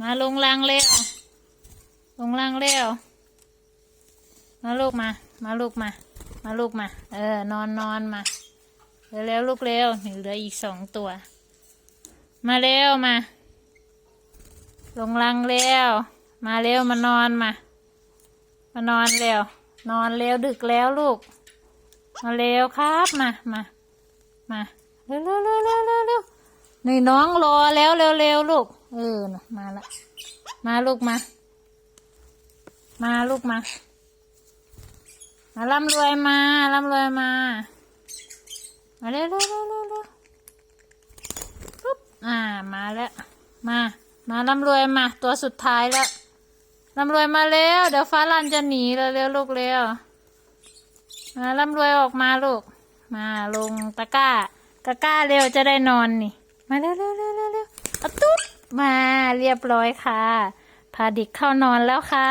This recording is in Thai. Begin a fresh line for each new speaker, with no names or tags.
มาลงรางเร็วลงรางเร็วมาลูกมา มาลูกมา มาลูกมา เออ นอนนอนมาเร็วเร็วลูกเร็วเหลืออีกสองตัว มาเร็วมา ลงรังเร็วมาเร็วมานอนมา มานอนเร็ว นอนเร็วดึกแล้วลูก มาเร็วครับมา มา มา เร็วเร็วเร็วเร็วเร็ว นี่น้องรอแล้วเร็วเร็วลูก เออน่ะมาละ มาลูกมา มาลูกมา มาร่ำรวยมาร่ำรวยมา มาเร็วเร็วเร็วเร็วปุ๊บ อ่า มาแล้ว มา มาร่ำรวยมา ตัวสุดท้ายแล้วร่ำรวยมาเร็วเดี๋ยวฟ้าลันจะหนีแล้วเร็วลูกเร็วมาร่ำรวยออกมาลูก มาลงตะกร้าตะกร้าเร็วจะได้นอนนี่ มาเร็วเร็วเร็วเร็วเร็วตุ๊บมาเรียบร้อยค่ะ พาเดิกเข้านอนแล้วค่ะ